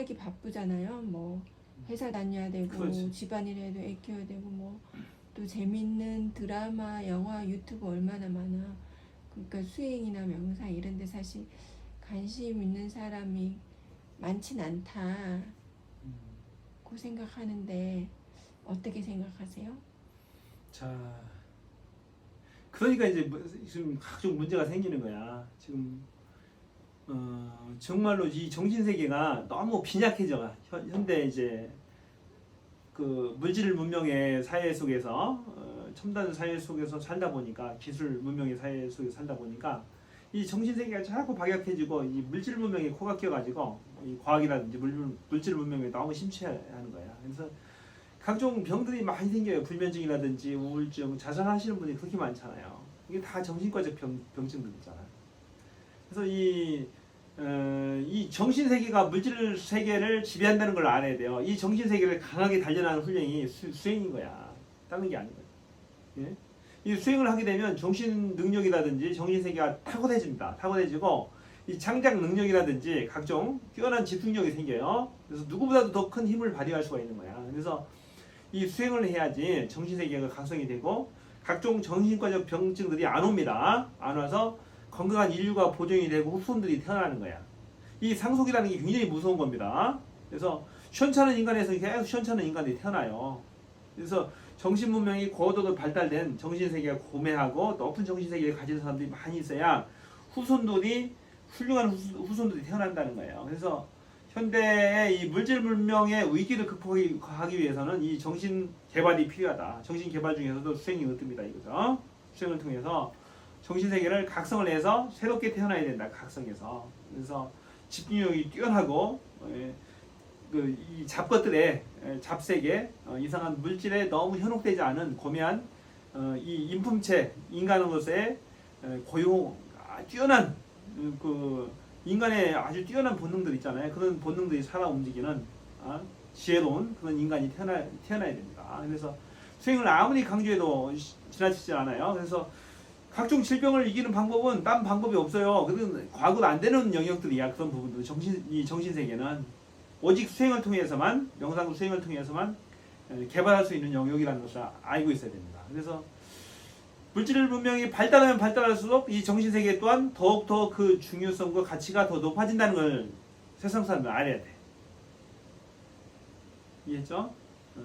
살기 바쁘잖아요. 뭐 회사 다녀야 되고 그렇지. 집안일 해도 애 키워야 되고 뭐 또 재밌는 드라마, 영화, 유튜브 얼마나 많아. 그러니까 수행이나 명상 이런 데 사실 관심 있는 사람이 많진 않다. 음. 고 생각하는데 어떻게 생각하세요? 자, 그러니까 이제 뭐- 지금 각종 문제가 생기는 거야. 지금 어, 정말로 이 정신 세계가 너무 빈약해져. 현, 현대 이제 그 물질 문명의 사회 속에서 어, 첨단 사회 속에서 살다 보니까 기술 문명의 사회 속에서 살다 보니까 이 정신 세계가 자꾸 박약해지고 이 물질 문명에 코가 끼어가지고 이 과학이라든지 물, 물질 문명에 너무 심취하는 거야. 그래서 각종 병들이 많이 생겨요. 불면증이라든지 우울증, 자살하시는 분이 그렇게 많잖아요. 이게 다 정신과적 병, 병증들이잖아요. 그래서 이, 어, 이 정신 세계가 물질 세계를 지배한다는 걸 알아야 돼요. 이 정신 세계를 강하게 단련하는 훈련이 수, 수행인 거야. 다른 게 아니거든. 예? 이 수행을 하게 되면 정신 능력이라든지 정신 세계가 탁월해집니다. 탁월해지고 이 창작 능력이라든지 각종 뛰어난 집중력이 생겨요. 그래서 누구보다도 더 큰 힘을 발휘할 수가 있는 거야. 그래서 이 수행을 해야지 정신 세계가 각성이 되고 각종 정신과적 병증들이 안 옵니다. 안 와서 건강한 인류가 보존이 되고 후손들이 태어나는 거야. 이 상속이라는 게 굉장히 무서운 겁니다. 그래서 시원찮은 인간에서 계속 시원찮은 인간들이 태어나요. 그래서 정신 문명이 고도로 발달된 정신 세계가 고매하고 높은 정신 세계를 가진 사람들이 많이 있어야 후손들이 훌륭한 후- 후손들이 태어난다는 거예요. 그래서 현대의 이 물질 문명의 위기를 극복하기 위해서는 이 정신 개발이 필요하다. 정신 개발 중에서도 수행이 으뜸이다 이거죠. 수행을 통해서 정신 세계를 각성을 해서 새롭게 태어나야 된다. 각성해서 그래서 집중력이 뛰어나고 예, 그이 잡것들의 예, 잡세계 어, 이상한 물질에 너무 현혹되지 않은 고매한 어, 이 인품체 인간으로서의 에, 고용 아, 뛰어난 음, 그 인간의 아주 뛰어난 본능들 있잖아요. 그런 본능들이 살아 움직이는 아, 지혜로운 그런 인간이 태어나, 태어나야 됩니다. 그래서 수행을 아무리 강조해도 시- 지나치지 않아요. 그래서 각종 질병을 이기는 방법은 딴 방법이 없어요. 그건 과거로 안 되는 영역들이야. 그런 부분들 정신 이 정신 세계는 오직 수행을 통해서만 명상 수행을 통해서만 에, 개발할 수 있는 영역이라는 것을 알고 있어야 됩니다. 그래서 물질 문명이 발달하면 발달할수록 이 정신 세계 또한 더욱 더 그 중요성과 가치가 더 높아진다는 걸 세상 사람들 알아야 돼. 이해했죠? 어.